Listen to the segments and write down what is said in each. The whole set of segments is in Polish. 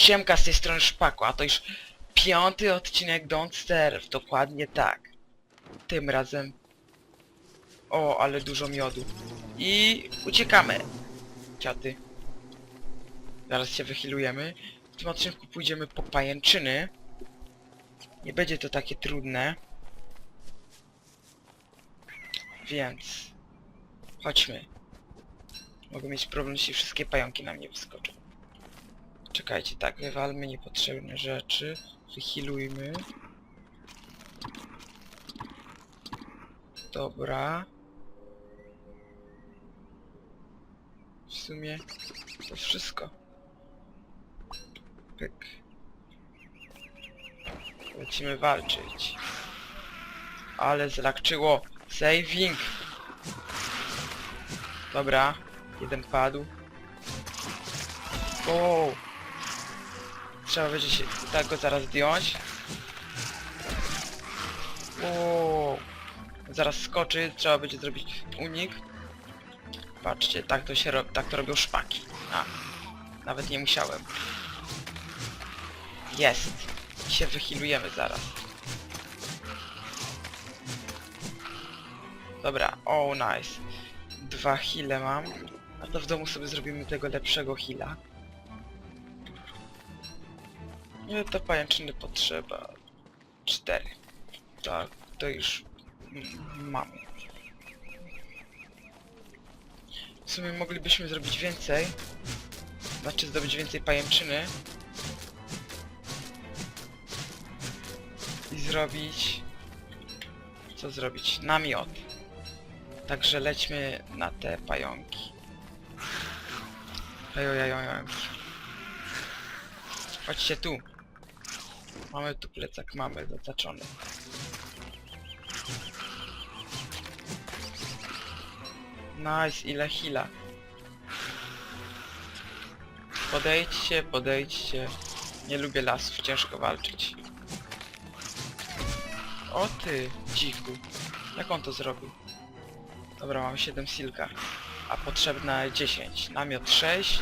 Siemka z tej strony Szpaku, a to już piąty odcinek Don't Starve, dokładnie tak. Tym razem... O, ale dużo miodu. I uciekamy. Ciaty. Zaraz się wychilujemy. W tym odcinku pójdziemy po pajęczyny. Nie będzie to takie trudne. Więc... Chodźmy. Mogę mieć problem, jeśli wszystkie pająki na mnie wyskoczą. Czekajcie, tak, wywalmy niepotrzebne rzeczy. Wychilujmy. Dobra. W sumie to wszystko. Pyk. Lecimy walczyć. Ale zlakczyło. Saving. Dobra. Jeden padł. O! Trzeba będzie się tak go zaraz zdjąć. O! Zaraz skoczy, trzeba będzie zrobić unik. Patrzcie, tak to się tak to robią szpaki. A, nawet nie musiałem. Jest. I się wychilujemy zaraz. Dobra, oh nice. Dwa heale mam. A to w domu sobie zrobimy tego lepszego heala. Nie, to pajęczyny potrzeba. Cztery. Tak, to już mm, mam. W sumie moglibyśmy zrobić więcej. Znaczy zdobyć więcej pajęczyny. I zrobić... Co zrobić? Namiot. Także lećmy na te pająki. Pajojajojojki. Chodźcie tu. Mamy tu plecak, mamy zaznaczony. Nice, ile hila. Podejdźcie, podejdźcie. Nie lubię lasów, ciężko walczyć. O ty, dziku. Jak on to zrobił? Dobra, mam 7 silka. A potrzebna 10. Namiot 6,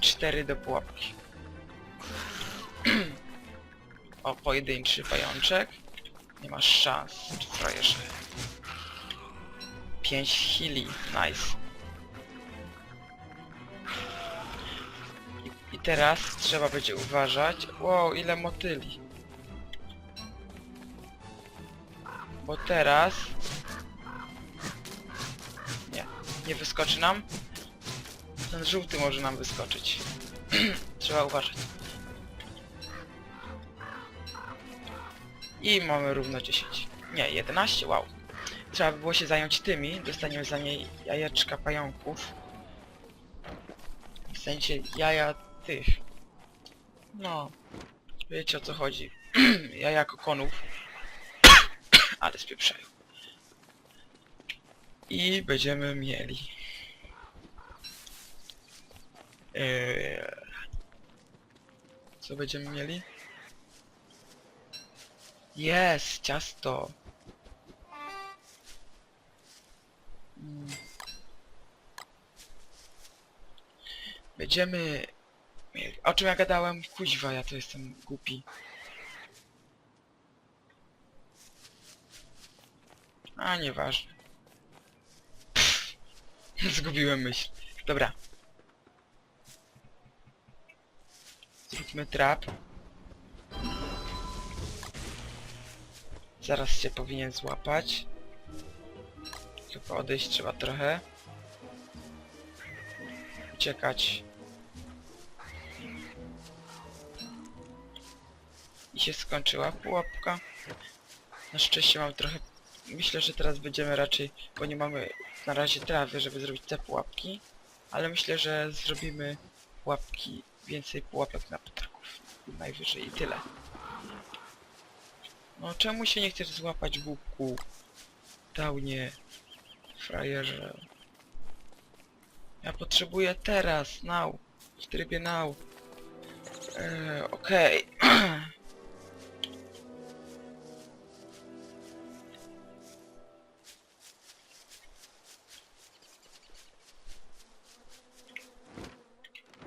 4 do pułapki. O, pojedynczy pajączek. Nie masz szans, frajerze. 5 hili, nice. I, I teraz trzeba będzie uważać. Wow, ile motyli. Bo teraz... Nie, nie wyskoczy nam. Ten żółty może nam wyskoczyć. trzeba uważać. I mamy równo 10. Nie, 11, wow. Trzeba by było się zająć tymi, dostaniemy za nie jajeczka pająków. W sensie jaja tych. No, wiecie o co chodzi. jaja kokonów. Ale spieprzają. I będziemy mieli. Eee, co będziemy mieli? Jest, ciasto. Będziemy. O czym ja gadałem? Kuźwa, ja to jestem głupi. A, nieważne. Pff, Zgubiłem myśl. Dobra. Zróbmy trap. Zaraz się powinien złapać. Tylko odejść trzeba trochę. Uciekać. I się skończyła pułapka. Na szczęście mam trochę... Myślę, że teraz będziemy raczej... Bo nie mamy na razie trawy, żeby zrobić te pułapki. Ale myślę, że zrobimy pułapki... Więcej pułapek na ptaków. Najwyżej i tyle. No czemu się nie chcesz złapać głupku? Downie. Frajerze. Ja potrzebuję teraz, now. W trybie now. Eee, okej.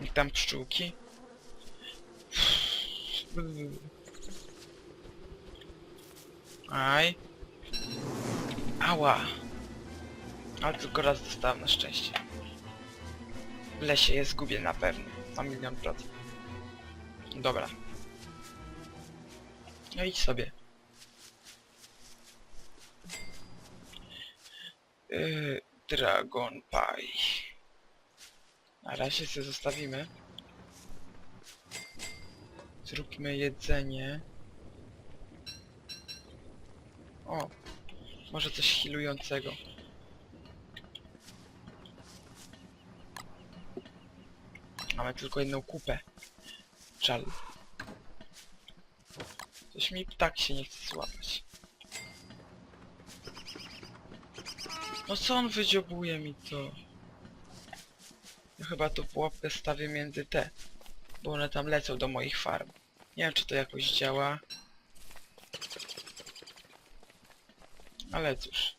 Niech tam pszczółki. Aj. Ała. Ale tylko raz dostałem na szczęście. W lesie je zgubię na pewno. Na milion procent. Dobra. No idź sobie. Yy, Dragon Pie. Na razie sobie zostawimy. Zróbmy jedzenie. O, może coś healującego. Mamy tylko jedną kupę. Żal. Coś mi ptak się nie chce złapać. No co on wydziobuje mi to? Ja chyba tą pułapkę stawię między te. Bo one tam lecą do moich farm. Nie wiem czy to jakoś działa. Ale cóż.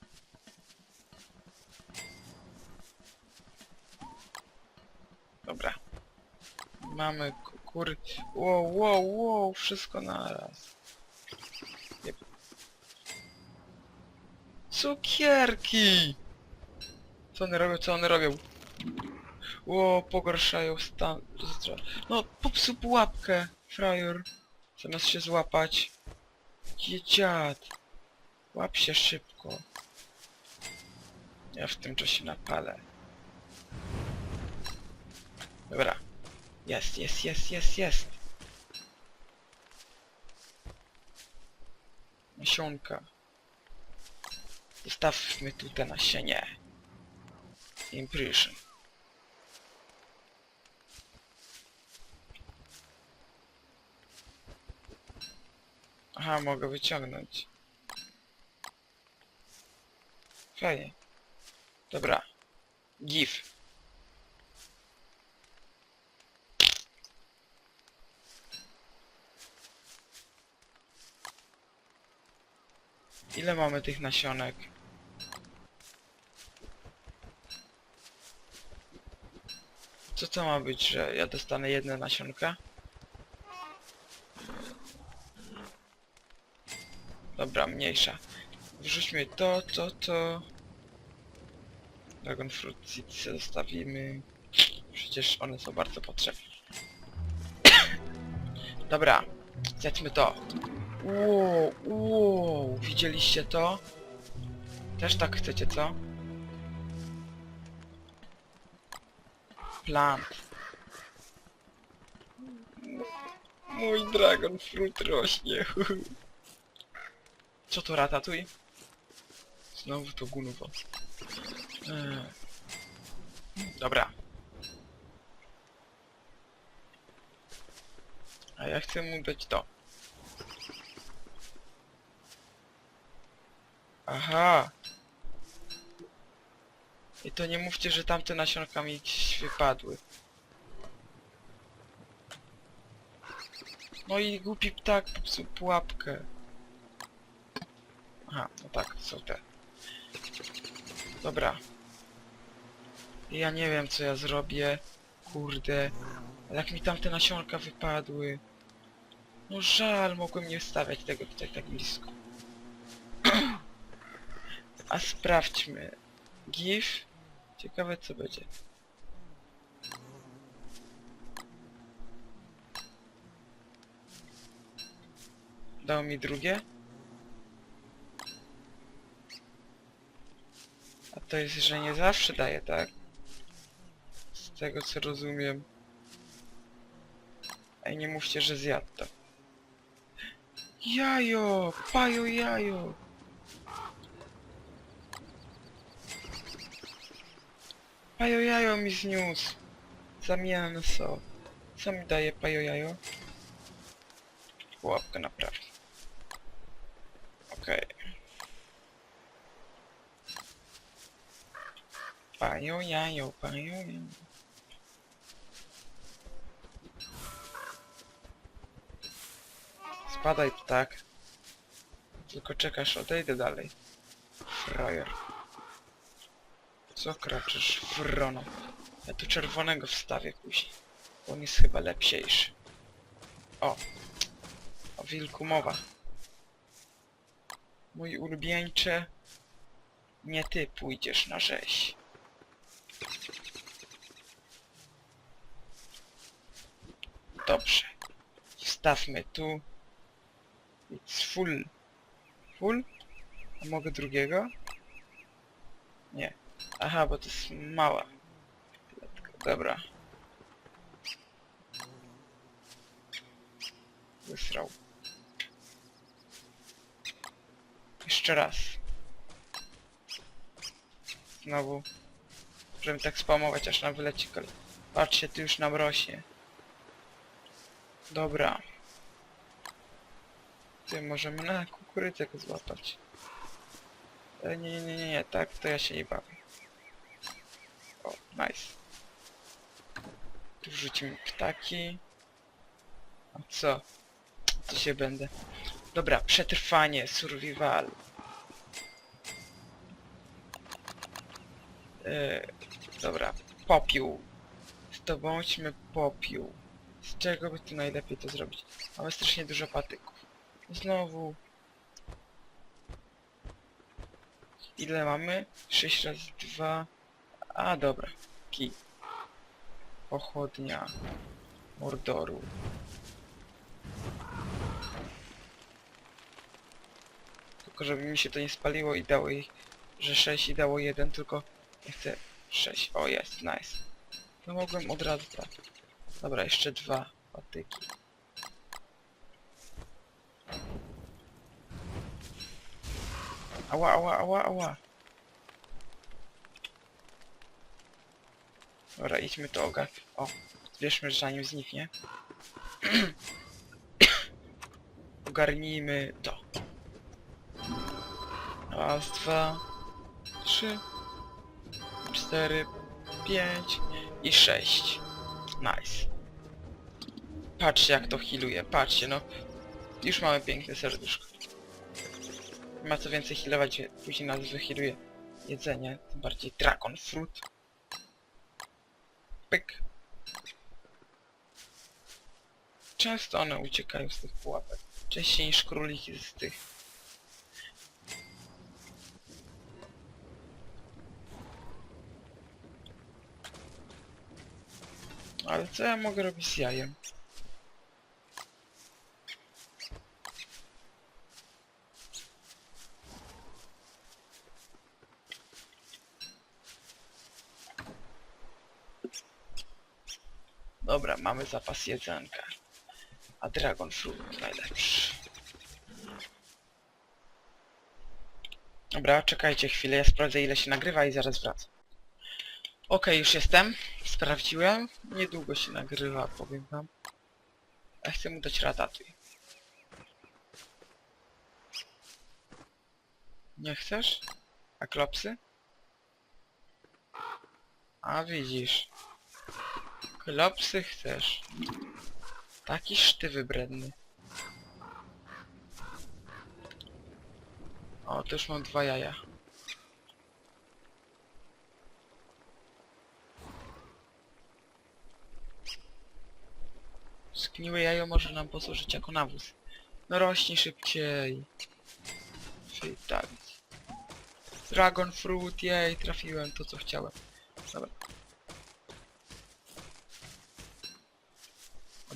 Dobra. Mamy ku- kury. Wow, wow, wow, wszystko naraz. Jep. Cukierki! Co one robią, co one robią? Ło, pogarszają stan... No, popsuł pułapkę, frajer. Zamiast się złapać. Dzieciat. Łap się szybko. Ja w tym czasie napalę. Dobra. Jest, jest, jest, jest, jest. Nasionka. Zostawmy tu te nasienie. Impression. Aha, mogę wyciągnąć. Fajnie. Dobra. Give. Ile mamy tych nasionek? Co to ma być, że ja dostanę jedne nasionka? Dobra, mniejsza. Wrzućmy to, to, to. Dragon Fruit Seeds zostawimy. Przecież one są bardzo potrzebne. Dobra, zjadźmy to. Wow, wow, widzieliście to? Też tak chcecie, co? Plant. Mój dragon fruit rośnie. Co to ratatuj? Znowu to gunowo. Eee. Dobra. A ja chcę mu dać to. Aha. I to nie mówcie, że tamte nasionka mi wypadły. No i głupi ptak popsuł pułapkę. Aha, no tak, są te. Dobra. Ja nie wiem co ja zrobię. Kurde. Ale jak mi tamte nasionka wypadły. No żal, mogłem nie stawiać tego tutaj tak blisko. A sprawdźmy. GIF. Ciekawe co będzie. Dał mi drugie? A to jest, że nie zawsze daje, tak? Z tego co rozumiem. Ej, nie mówcie, że zjadł to. Jajo! Pajo jajo! Pajo jajo mi zniósł. Za mięso. Co mi daje pajo jajo? Pułapkę naprawdę. Okej. Pajo jajo, pajo jajo. Spadaj ptak. Tylko czekasz, odejdę dalej. Frajer. Co kraczysz, wrono? Ja tu czerwonego wstawię później. Bo on jest chyba lepsiejszy. O. O wilku mowa. Mój ulubieńcze. Nie ty pójdziesz na rzeź. Dobrze. Wstawmy tu. It's full. Full? A mogę drugiego? Nie. Aha, bo to jest mała. Dobra. Wysrał. Jeszcze raz. Znowu. Możemy tak spamować, aż nam wyleci kol. Patrzcie, tu już nam rośnie. Dobra. Ty, możemy na kukurydzę złapać. E, nie, nie, nie, nie, tak, to ja się nie bawię. O, nice. Tu wrzucimy ptaki. A co? Co się będę? Dobra, przetrwanie, survival. E, dobra, popiół. Zdobądźmy popiół. Z czego by tu najlepiej to zrobić? Mamy strasznie dużo patyków. Znowu. Ile mamy? 6 razy 2. A dobra. Kij. Pochodnia. Mordoru. Tylko żeby mi się to nie spaliło i dało jej, że 6 i dało 1, tylko ja chcę 6. O jest, nice. To mogłem od razu tak. Dobra, jeszcze dwa patyki. Ała, ała, ała, ała. Dobra, idźmy to oga. O, zbierzmy zanim zniknie. Ogarnijmy to. Raz, dwa, trzy, cztery, pięć i sześć. Nice. Patrzcie jak to healuje, patrzcie no. Już mamy piękne serduszko. Ma co więcej healować, później nas wyhealuje jedzenie, tym bardziej dragon fruit. Pyk. Często one uciekają z tych pułapek. Częściej niż króliki z tych. Ale co ja mogę robić z jajem? Dobra, mamy zapas jedzonka. A Dragon Fruit najlepszy. Dobra, czekajcie chwilę, ja sprawdzę ile się nagrywa i zaraz wracam. Okej, już jestem. Sprawdziłem. Niedługo się nagrywa, powiem wam. Ja chcę mu dać ratatuj. Nie chcesz? A klopsy? A widzisz. Klopsy chcesz. Taki szty wybredny. O, to już mam dwa jaja. Skniłe jajo może nam posłużyć jako nawóz. No rośnie szybciej. Czyli tak. Dragon fruit, jej, trafiłem to co chciałem. Dobra.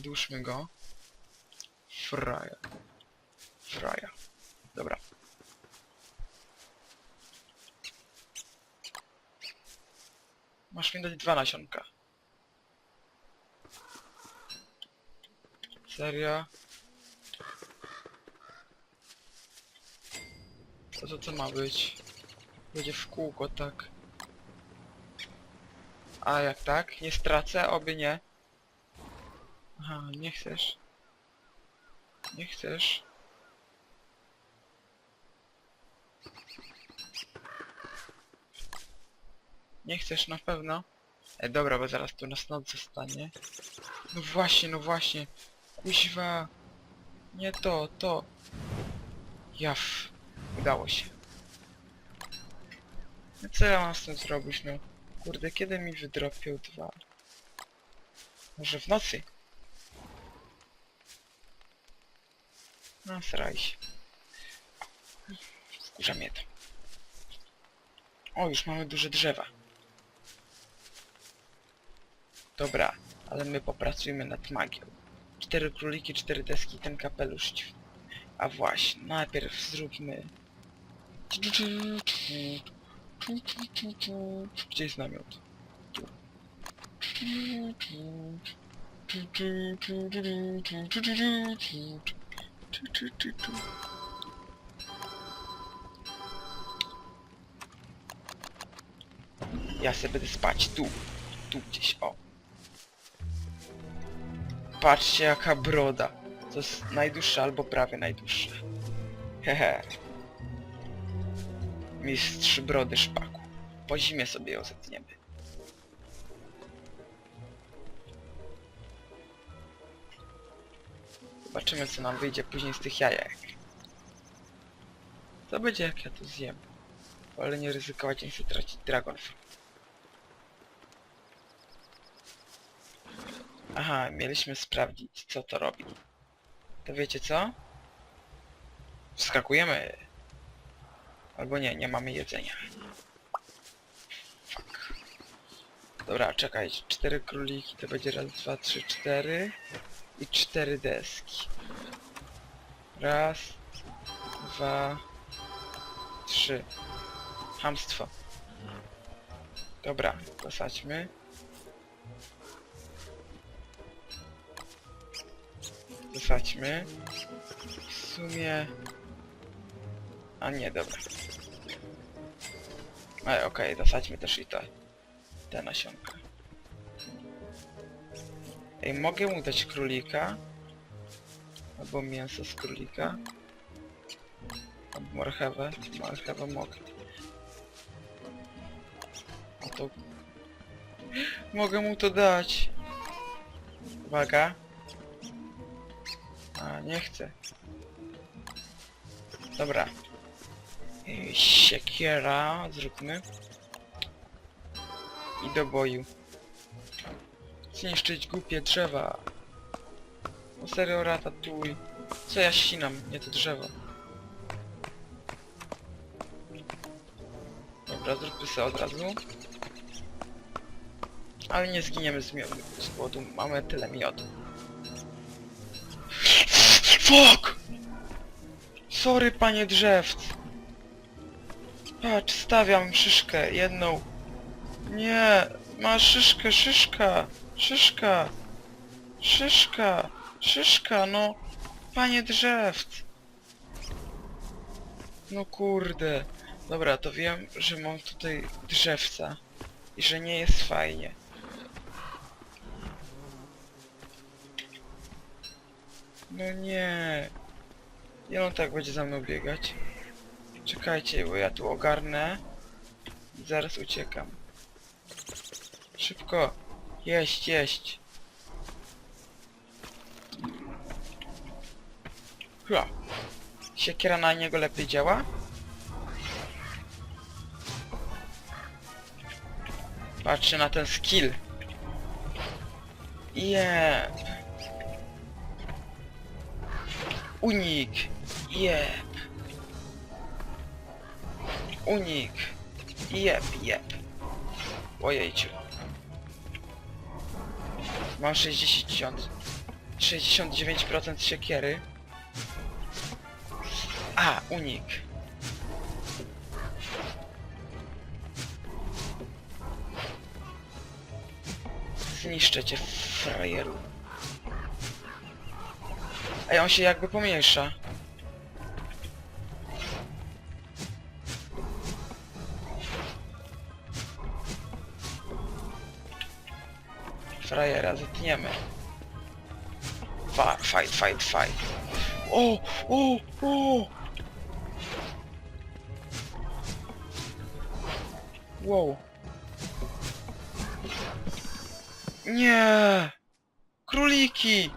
Odłóżmy go. Fraja. Fraja. Dobra. Masz mi dać dwa nasionka. Serio? Co to co ma być? Będzie w kółko, tak. A jak tak? Nie stracę? Oby nie. Aha, nie chcesz. Nie chcesz. Nie chcesz na pewno? E, dobra, bo zaraz tu nas noc zostanie. No właśnie, no właśnie. Kuźwa. Nie to, to. Jaw. Udało się. No co ja mam z tym zrobić, no? Kurde, kiedy mi wydropią dwa? Może w nocy? No, staraj się. Wkurza mnie to. O, już mamy duże drzewa. Dobra, ale my popracujmy nad magią. Cztery króliki, cztery deski, ten kapelusz. A właśnie, najpierw zróbmy... Gdzie jest namiot? Tu. Ja sobie będę spać tu. Tu gdzieś, o. Patrzcie jaka broda. To jest najdłuższa albo prawie najdłuższa. Hehe. Mistrz brody szpaku. Po zimie sobie ją zetniemy. Zobaczymy co nam wyjdzie później z tych jajek. Co będzie jak ja to zjem? Ale nie ryzykować, nie chcę tracić Dragon. Aha, mieliśmy sprawdzić co to robi. To wiecie co? Wskakujemy. Albo nie, nie mamy jedzenia. Fuck. Dobra, czekaj. Cztery króliki to będzie raz, dwa, trzy, cztery. I cztery deski. Raz, dwa, trzy. Hamstwo. Dobra, zasadźmy. Zasadźmy. W sumie... A nie, dobra. Ale okej, zasadźmy też i to. Te nasionka. Ej, mogę mu dać królika? Albo mięso z królika? Albo marchewę? Marchewę mogę. A to... Mogę mu to dać! Uwaga. A, nie chcę. Dobra. Siekiera, zróbmy. I do boju. Zniszczyć głupie drzewa. O serio ratatuj. Co ja ścinam? Nie to drzewo. Dobra, zróbmy sobie od razu. Ale nie zginiemy z miodu, z głodu. Mamy tyle miodu. Fuck! Sorry, panie drzewc. Patrz, stawiam szyszkę, jedną. Nie, ma szyszkę, szyszka, szyszka, szyszka, szyszka, no. Panie drzewc. No kurde. Dobra, to wiem, że mam tutaj drzewca. I że nie jest fajnie. No nie. I on tak będzie za mną biegać. Czekajcie, bo ja tu ogarnę. I zaraz uciekam. Szybko. Jeść, jeść. Hua. Siekiera na niego lepiej działa? Patrzę na ten skill. Jep. Unik. Jep. Unik. Jep, jep. Ojejciu. Mam 60... 69% siekiery. A, unik. Zniszczę cię, frajeru. Ej, on się jakby pomniejsza. Frajera zetniemy. Fa fight, fight, fight. O, o, o! Wow. Nie! Króliki!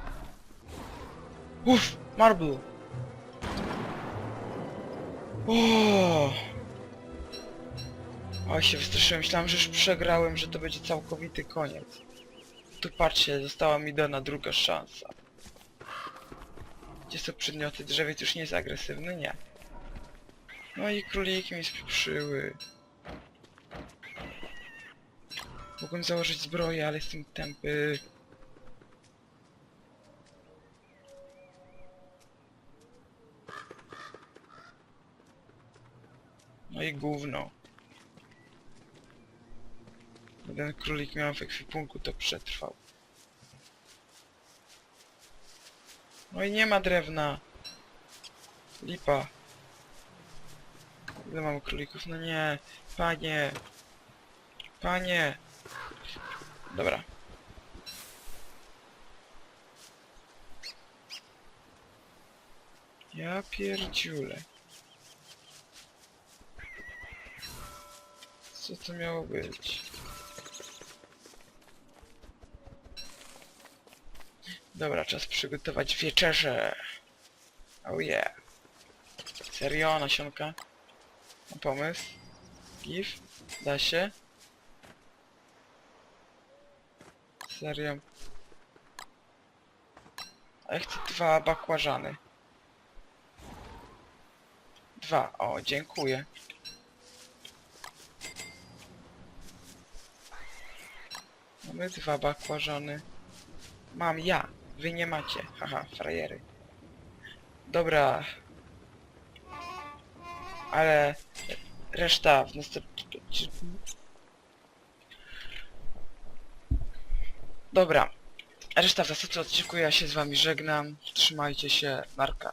Uff, marble. O! O, się wystraszyłem. Myślałem, że już przegrałem, że to będzie całkowity koniec. Tu patrzcie, została mi dana druga szansa. Gdzie są przedmioty? Drzewiec już nie jest agresywny? Nie. No i króliki mi spieprzyły. Mogłem założyć zbroję, ale jestem tępy. No i gówno. Jeden królik miał w ekwipunku, to przetrwał. No i nie ma drewna. Lipa. Ile mam królików? No nie. Panie. Panie. Dobra. Ja pierdziule. Co to miało być? Dobra, czas przygotować wieczerzę. Oh yeah. Serio, nasionka? Mam pomysł? Gif? Da się? Serio? A ja chcę dwa bakłażany. Dwa, o, dziękuję. Mamy dwa bakłażany. Mam ja, wy nie macie. Haha, frajery. Dobra. Ale reszta w następnym. Dobra. Reszta w następnym odcinku ja się z wami żegnam. Trzymajcie się. Marka.